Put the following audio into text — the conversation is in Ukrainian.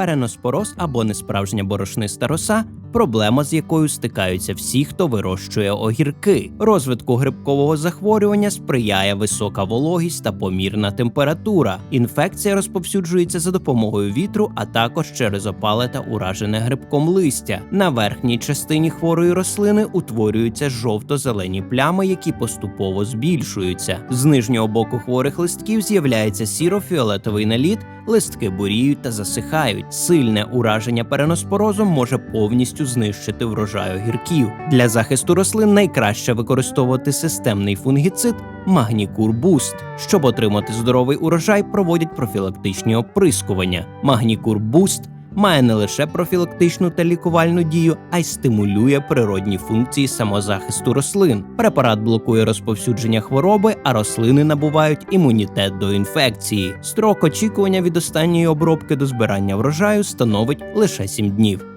переноспороз або несправжня борошниста роса проблема, з якою стикаються всі, хто вирощує огірки. Розвитку грибкового захворювання сприяє висока вологість та помірна температура. Інфекція розповсюджується за допомогою вітру, а також через опале та уражене грибком листя. На верхній частині хворої рослини утворюються жовто-зелені плями, які поступово збільшуються. З нижнього боку хворих листків з'являється сіро-фіолетовий наліт, листки буріють та засихають. Сильне ураження переноспорозом може повністю знищити врожай огірків. Для захисту рослин найкраще використовувати системний фунгіцид Магнікур Буст. Щоб отримати здоровий урожай, проводять профілактичні оприскування. Магнікур Буст має не лише профілактичну та лікувальну дію, а й стимулює природні функції самозахисту рослин. Препарат блокує розповсюдження хвороби, а рослини набувають імунітет до інфекції. Строк очікування від останньої обробки до збирання врожаю становить лише 7 днів.